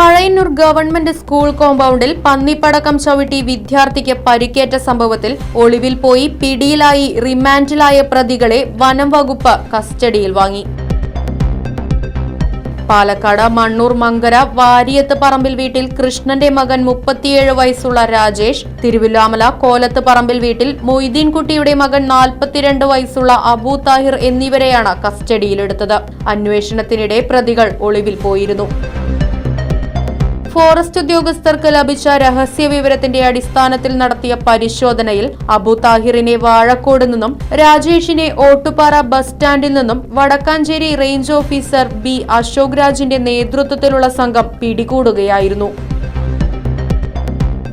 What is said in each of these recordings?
Pazhayannur government school കോമ്പൗണ്ടിൽ പന്നിപ്പടക്കം ചവിട്ടി വിദ്യാർത്ഥിക്ക് പരിക്കേറ്റ സംഭവത്തിൽ ഒളിവിൽ പോയി പിടിയിലായി റിമാൻഡിലായ പ്രതികളെ വനം വകുപ്പ് കസ്റ്റഡിയിൽ വാങ്ങി. പാലക്കാട് മണ്ണൂർ മങ്കര വാരിയത്ത് പറമ്പിൽ വീട്ടിൽ കൃഷ്ണന്റെ മകൻ മുപ്പത്തിയേഴ് വയസ്സുള്ള രാജേഷ് തിരുവില്ലാമല കോലത്ത് പറമ്പിൽ വീട്ടിൽ മൊയ്തീൻകുട്ടിയുടെ മകൻ നാൽപ്പത്തിരണ്ട് വയസ്സുള്ള അബൂ താഹിർ എന്നിവരെയാണ് കസ്റ്റഡിയിലെടുത്തത്. അന്വേഷണത്തിനിടെ പ്രതികൾ ഒളിവിൽ പോയിരുന്നു. ഫോറസ്റ്റ് ഉദ്യോഗസ്ഥർക്ക് ലഭിച്ച രഹസ്യ വിവരത്തിന്റെ അടിസ്ഥാനത്തിൽ നടത്തിയ പരിശോധനയിൽ അബു താഹിറിനെ വാഴക്കോട് നിന്നും രാജേഷിനെ ഓട്ടുപാറ ബസ് സ്റ്റാൻഡിൽ നിന്നും Vadakkanchery range officer B Ashok രാജിന്റെ നേതൃത്വത്തിലുള്ള സംഘം പിടികൂടുകയായിരുന്നു.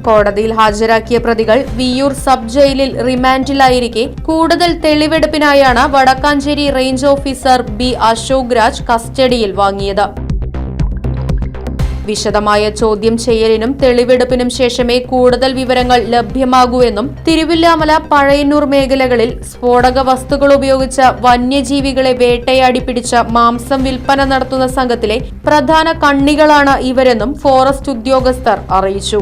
കോടതിയിൽ ഹാജരാക്കിയ പ്രതികൾ വിയൂർ സബ് ജയിലിൽ റിമാൻഡിലായിരിക്കെ കൂടുതൽ തെളിവെടുപ്പിനായാണ് Vadakkanchery range officer B Ashok Raj കസ്റ്റഡിയിൽ വാങ്ങിയത്. വിശദമായ ചോദ്യം ചെയ്യലിനും തെളിവെടുപ്പിനും ശേഷമേ കൂടുതൽ വിവരങ്ങൾ ലഭ്യമാകൂ എന്നും തിരുവില്ലാമല പഴയന്നൂർ മേഖലകളിൽ സ്ഫോടക വസ്തുക്കൾ ഉപയോഗിച്ച വന്യജീവികളെ വേട്ടയാടി പിടിച്ച മാംസം വിൽപ്പന നടത്തുന്ന സംഘത്തിലെ പ്രധാന കണ്ണികളാണ് ഇവരെന്നും ഫോറസ്റ്റ് ഉദ്യോഗസ്ഥർ അറിയിച്ചു.